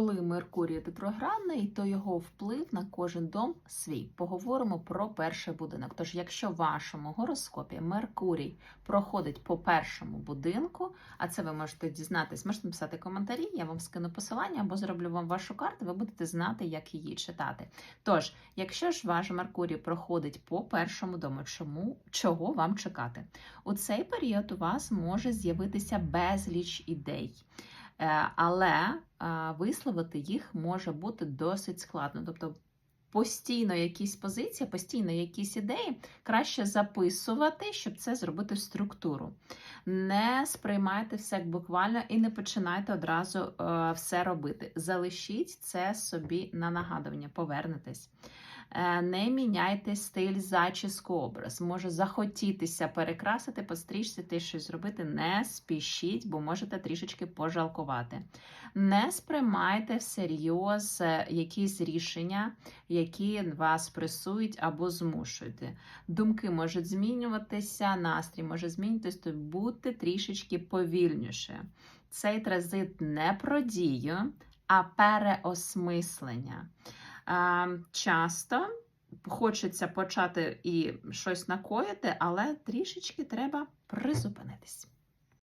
Коли Меркурій ретроградний, то його вплив на кожен дом свій. Поговоримо про перший будинок. Тож, якщо в вашому гороскопі Меркурій проходить по першому будинку, а це ви можете дізнатись, можете написати коментарі, я вам скину посилання або зроблю вам вашу карту, ви будете знати, як її читати. Тож, якщо ж ваш Меркурій проходить по першому дому, чому чого вам чекати? У цей період у вас може з'явитися безліч ідей. Е, але е, висловити їх може бути досить складно. Тобто постійно якісь позиції, постійно якісь ідеї краще записувати, щоб це зробити структуру. Не сприймайте все буквально і не починайте одразу е, все робити. Залишіть це собі на нагадування, повернетесь. Е, Не міняйте стиль, зачіску, образ. Може захотітися перекрасити, пострічці, ти щось зробити. Не спішіть, бо можете трішечки пожалкувати. Не сприймайте всерйоз е, якісь рішення, які вас пресують або змушують. Думки можуть змінюватися, настрій може змінюватися, то будьте трішечки повільніше. Цей транзит не про дію, а переосмислення. Часто хочеться почати і щось накоїти, але трішечки треба призупинитись.